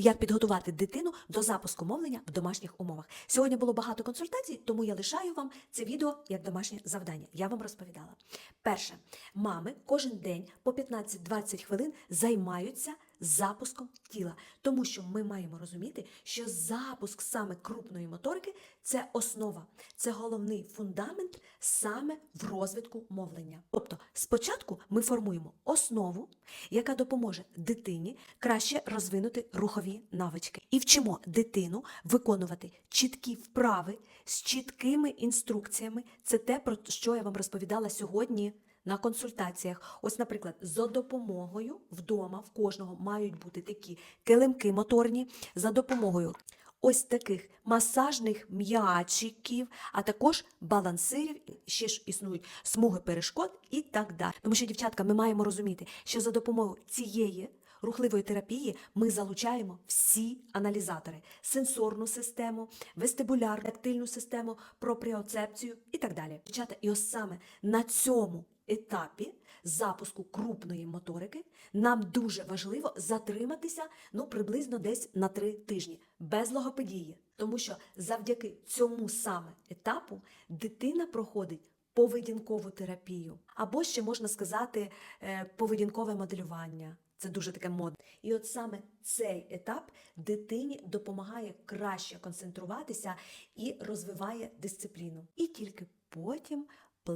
як підготувати дитину до запуску мовлення в домашніх умовах. Сьогодні було багато консультацій, тому я лишаю вам це відео як домашнє завдання. Я вам розповідала. Перше, мами кожен день по 15-20 хвилин займаються запуском тіла, тому що ми маємо розуміти, що запуск саме крупної моторики це основа, це головний фундамент саме в розвитку мовлення. Тобто, спочатку ми формуємо основу, яка допоможе дитині краще розвинути рухові навички, і вчимо дитину виконувати чіткі вправи з чіткими інструкціями. Це те, про що я вам розповідала сьогодні на консультаціях. Ось, наприклад, за допомогою вдома в кожного мають бути такі килимки моторні, за допомогою ось таких масажних м'ячиків, а також балансирів, ще ж існують смуги перешкод і так далі. Тому що, дівчатка, ми маємо розуміти, що за допомогою цієї рухливої терапії ми залучаємо всі аналізатори: сенсорну систему, вестибулярну, тактильну систему, пропріоцепцію і так далі. Дівчата, і ось саме на цьому етапі запуску крупної моторики нам дуже важливо затриматися ну приблизно десь на три тижні без логопедії, тому що завдяки цьому саме етапу дитина проходить. Поведінкову терапію, або ще можна сказати е, поведінкове моделювання. Це дуже таке модне. І от саме цей етап дитині допомагає краще концентруватися і розвиває дисципліну. І тільки потім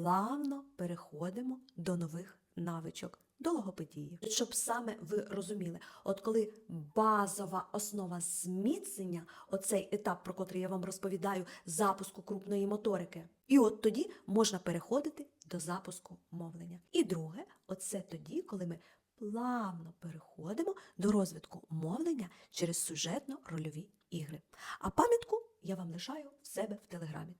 плавно переходимо до нових навичок. До щоб саме ви розуміли, от коли базова основа зміцнення, оцей етап, про котрий я вам розповідаю, запуску крупної моторики, і от тоді можна переходити до запуску мовлення. І друге, оце тоді, коли ми плавно переходимо до розвитку мовлення через сюжетно-рольові ігри. А пам'ятку я вам лишаю в себе в телеграмі.